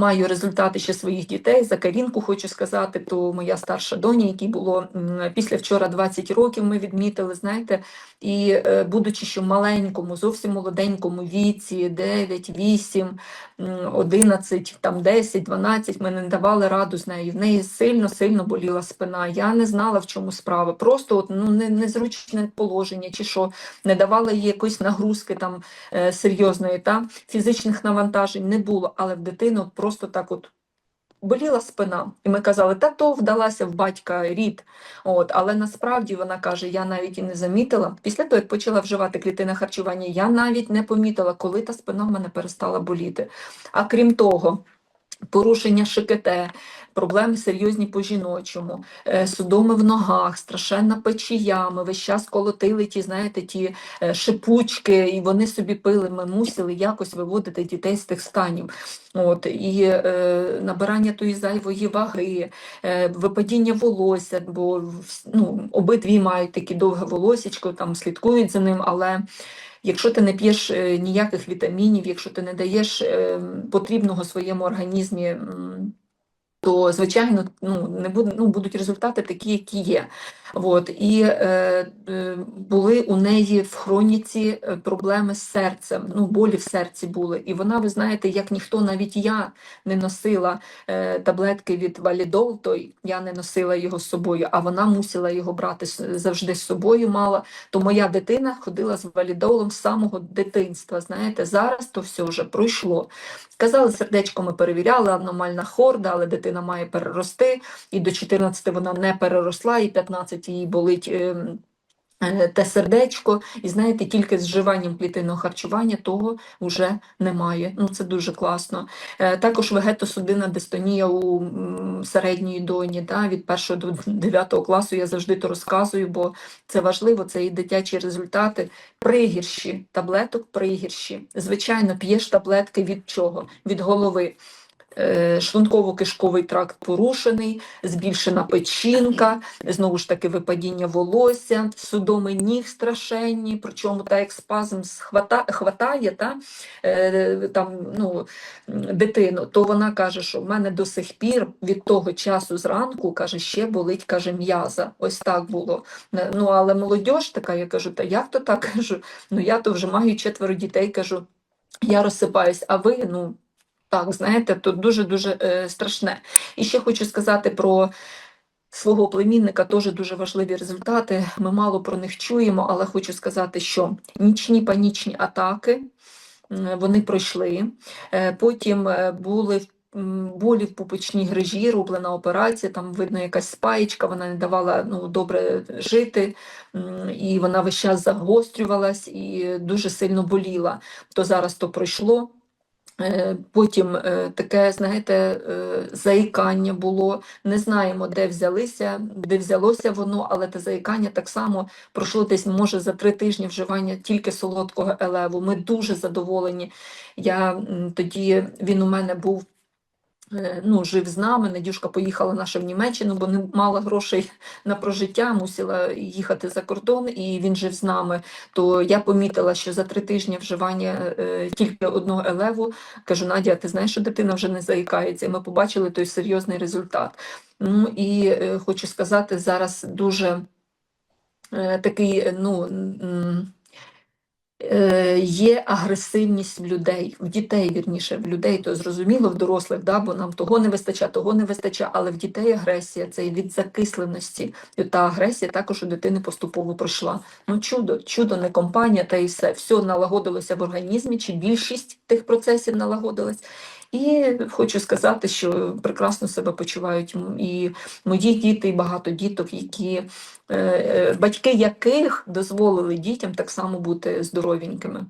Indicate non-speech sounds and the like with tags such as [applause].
маю результати ще своїх дітей. За Карінку хочу сказати, то моя старша доня, якій було після вчора 20 років, ми відмітили, знаєте, і е, будучи ще маленькому, зовсім молоденькому віці, 9, 8, м, 11, там 10, 12, ми не давали раду з нею. В неї сильно-сильно боліла спина. Я не знала, в чому справа. Просто от, ну, не, незручне положення, чи що, не давала їй якоїсь нагрузки там е, серйозної, та фізичних навантажень не було, але в дитини от просто так от. Боліла спина, і ми казали, та то вдалася в батька рід. От, але насправді вона каже, я навіть і не замітила. Після того, як почала вживати клітинне харчування, я навіть не помітила, коли та спина в мене перестала боліти. А крім того, порушення ШКТ, проблеми серйозні по жіночому, е, судоми в ногах, страшенна печія, ми весь час колотили ті, знаєте, ті е, шипучки, і вони собі пили. Ми мусили якось виводити дітей з тих станів. От, і е, набирання тої зайвої ваги, е, випадіння волосся, бо ну, обидві мають такі довге волосічко, там слідкують за ним, але Якщо ти не п'єш е, ніяких вітамінів, якщо ти не даєш е, потрібного своєму організмі, то звичайно ну, не буде, ну, будуть результати такі, які є. От. І е, е, були у неї в хроніці е, проблеми з серцем, ну, болі в серці були. І вона, ви знаєте, як ніхто, навіть я не носила е, таблетки від валідол, той я не носила його з собою, а вона мусила його брати завжди з собою мала. То моя дитина ходила з валідолом з самого дитинства. Знаєте, зараз то все вже пройшло. Сказали, сердечко ми перевіряли, аномальна хорда, але дитина має перерости. І до 14 вона не переросла, і 15 їй болить. ем, е, Те сердечко, і знаєте, тільки з вживанням клітинного харчування того вже немає. Ну це дуже класно. Е, Також вегетосудинна дистонія у середньої доні, да, від 1 до 9 класу я завжди то розказую, бо це важливо, це і дитячі результати. Пригірші таблеток, пригірші. Звичайно, п'єш таблетки від чого? Від голови. Е, Шлунково-кишковий тракт порушений, збільшена печінка, знову ж таки випадіння волосся, судоми ніг страшенні, причому так як спазм хватає та, е, там, ну, дитину, то вона каже, що в мене до сих пір від того часу зранку каже, ще болить каже, м'яза. Ось так було. Е, Ну, але молодь така, я кажу, та як то так [laughs] кажу? Ну я то вже маю четверо дітей, кажу, я розсипаюсь, а ви, ну. Так, знаєте, тут дуже-дуже е, страшне. І ще хочу сказати про свого племінника, теж дуже важливі результати. Ми мало про них чуємо, але хочу сказати, що нічні панічні атаки вони пройшли. Е, Потім е, були болі в пупочній грижі, роблена операція, там видно якась спаєчка, вона не давала ну, добре жити, і вона весь час загострювалась і дуже сильно боліла. То зараз то пройшло. Е, Потім е, таке, знаєте, е, заїкання було. Не знаємо, де взялися, де взялося воно, але те заїкання так само пройшло десь, може, за три тижні вживання тільки солодкого елеву. Ми дуже задоволені. Я тоді він у мене був. Е, Ну, жив з нами. Надюшка поїхала наша в Німеччину, бо не мала грошей [laughs] на прожиття, мусила їхати за кордон, і він жив з нами. То я помітила, що за три тижні вживання е, тільки одного елеву Кажу, Надя, ти знаєш, що дитина вже не заїкається. І ми побачили той серйозний результат. Ну і е, хочу сказати, зараз дуже такий, ну. Е, Є агресивність в людей, в дітей, вірніше, в людей, то зрозуміло, в дорослих, да, бо нам того не вистачає, того не вистачає, але в дітей агресія це від закисленості. І та агресія також у дитини поступово пройшла. Ну, чудо, чудо, не компанія, та і все. Все налагодилося в організмі, чи більшість тих процесів налагодилась. І хочу сказати, що прекрасно себе почувають і мої діти, і багато діток, які е, е, батьки яких дозволили дітям так само бути здоровенькими.